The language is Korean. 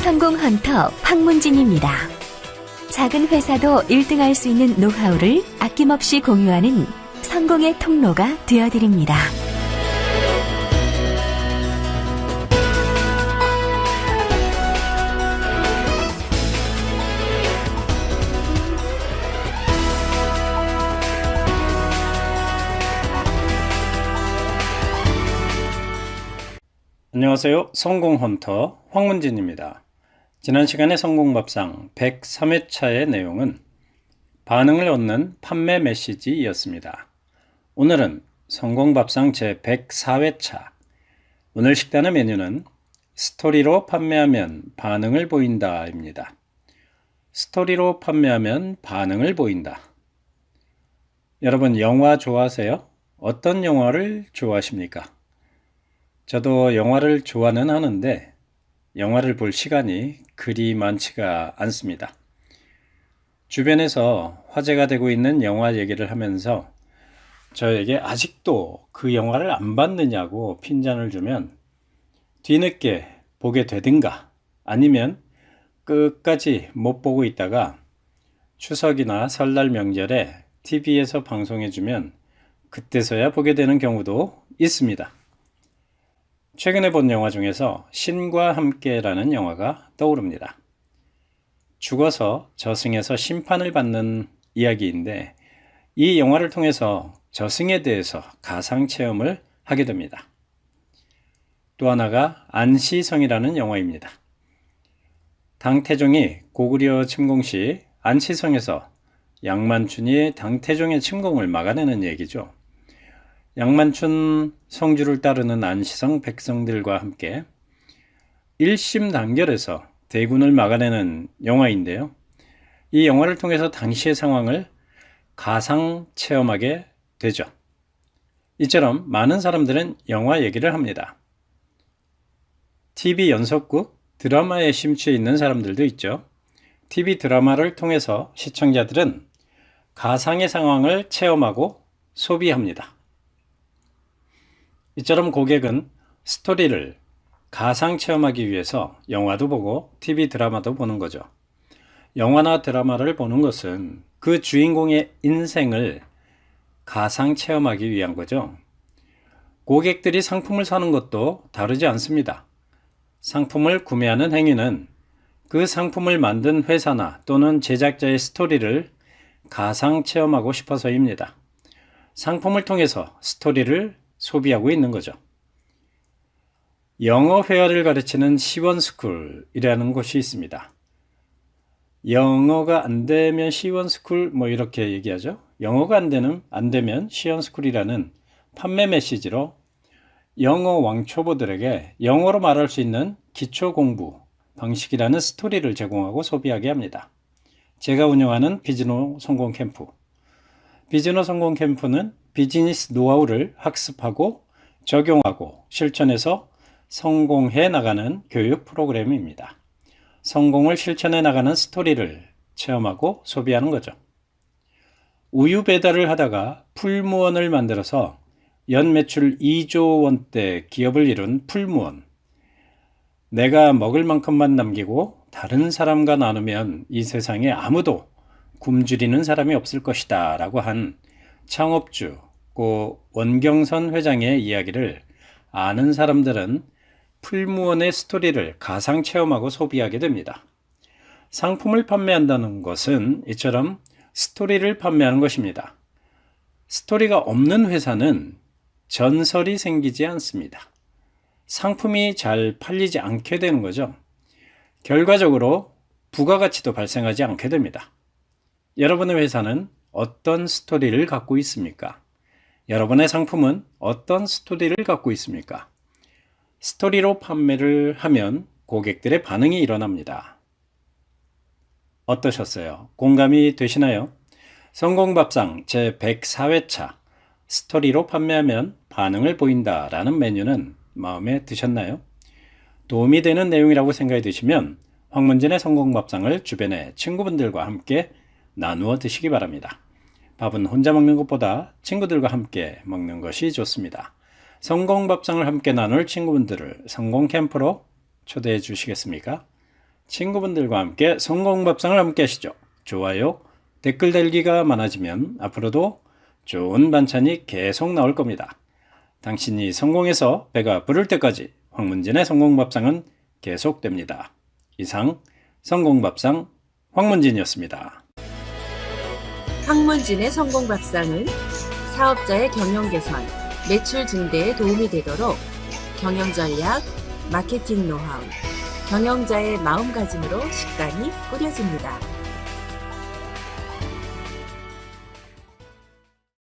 성공 헌터 황문진입니다. 작은 회사도 1등할 수 있는 노하우를 아낌없이 공유하는 성공의 통로가 되어드립니다. 안녕하세요. 성공 헌터 황문진입니다. 지난 시간에 성공밥상 103회차의 내용은 반응을 얻는 판매 메시지이었습니다. 오늘은 성공밥상 제 104회차 오늘 식단의 메뉴는 스토리로 판매하면 반응을 보인다입니다. 스토리로 판매하면 반응을 보인다. 여러분 영화 좋아하세요? 어떤 영화를 좋아하십니까? 저도 영화를 좋아는 하는데 영화를 볼 시간이 그리 많지가 않습니다. 주변에서 화제가 되고 있는 영화 얘기를 하면서 저에게 아직도 그 영화를 안 봤느냐고 핀잔을 주면 뒤늦게 보게 되든가 아니면 끝까지 못 보고 있다가 추석이나 설날 명절에 TV에서 방송해주면 그때서야 보게 되는 경우도 있습니다. 최근에 본 영화 중에서 신과 함께라는 영화가 떠오릅니다. 죽어서 저승에서 심판을 받는 이야기인데 이 영화를 통해서 저승에 대해서 가상 체험을 하게 됩니다. 또 하나가 안시성이라는 영화입니다. 당태종이 고구려 침공 시 안시성에서 양만춘이 당태종의 침공을 막아내는 얘기죠. 양만춘 성주를 따르는 안시성 백성들과 함께 1심 단결해서 대군을 막아내는 영화인데요. 이 영화를 통해서 당시의 상황을 가상 체험하게 되죠. 이처럼 많은 사람들은 영화 얘기를 합니다. TV 연속극, 드라마에 심취해 있는 사람들도 있죠. TV 드라마를 통해서 시청자들은 가상의 상황을 체험하고 소비합니다. 이처럼 고객은 스토리를 가상 체험하기 위해서 영화도 보고 TV 드라마도 보는 거죠. 영화나 드라마를 보는 것은 그 주인공의 인생을 가상 체험하기 위한 거죠. 고객들이 상품을 사는 것도 다르지 않습니다. 상품을 구매하는 행위는 그 상품을 만든 회사나 또는 제작자의 스토리를 가상 체험하고 싶어서입니다. 상품을 통해서 스토리를 소비하고 있는 거죠. 영어 회화를 가르치는 시원스쿨이라는 곳이 있습니다. 영어가 안 되면 시원스쿨 뭐 이렇게 얘기하죠. 영어가 안 되는 안 되면 시원스쿨이라는 판매 메시지로 영어 왕초보들에게 영어로 말할 수 있는 기초 공부 방식이라는 스토리를 제공하고 소비하게 합니다. 제가 운영하는 비즈노 성공 캠프. 비즈노 성공 캠프는 비즈니스 노하우를 학습하고 적용하고 실천해서 성공해 나가는 교육 프로그램입니다. 성공을 실천해 나가는 스토리를 체험하고 소비하는 거죠. 우유 배달을 하다가 풀무원을 만들어서 연 매출 2조 원대 기업을 이룬 풀무원. 내가 먹을 만큼만 남기고 다른 사람과 나누면 이 세상에 아무도 굶주리는 사람이 없을 것이다 라고 한 창업주 고 원경선 회장의 이야기를 아는 사람들은 풀무원의 스토리를 가상 체험하고 소비하게 됩니다. 상품을 판매한다는 것은 이처럼 스토리를 판매하는 것입니다. 스토리가 없는 회사는 전설이 생기지 않습니다. 상품이 잘 팔리지 않게 되는 거죠. 결과적으로 부가가치도 발생하지 않게 됩니다. 여러분의 회사는 어떤 스토리를 갖고 있습니까? 여러분의 상품은 어떤 스토리를 갖고 있습니까? 스토리로 판매를 하면 고객들의 반응이 일어납니다. 어떠셨어요? 공감이 되시나요? 성공밥상 제 104회차 스토리로 판매하면 반응을 보인다 라는 메뉴는 마음에 드셨나요? 도움이 되는 내용이라고 생각이 드시면 황문진의 성공밥상을 주변의 친구분들과 함께 나누어 드시기 바랍니다. 밥은 혼자 먹는 것보다 친구들과 함께 먹는 것이 좋습니다. 성공 밥상을 함께 나눌 친구분들을 성공 캠프로 초대해 주시겠습니까? 친구분들과 함께 성공 밥상을 함께 하시죠. 좋아요, 댓글 달기가 많아지면 앞으로도 좋은 반찬이 계속 나올 겁니다. 당신이 성공해서 배가 부를 때까지 황문진의 성공밥상은 계속됩니다. 이상 성공밥상 황문진이었습니다. 황문진의 성공 밥상은 사업자의 경영 개선, 매출 증대에 도움이 되도록 경영 전략, 마케팅 노하우, 경영자의 마음가짐으로 식단이 꾸려집니다.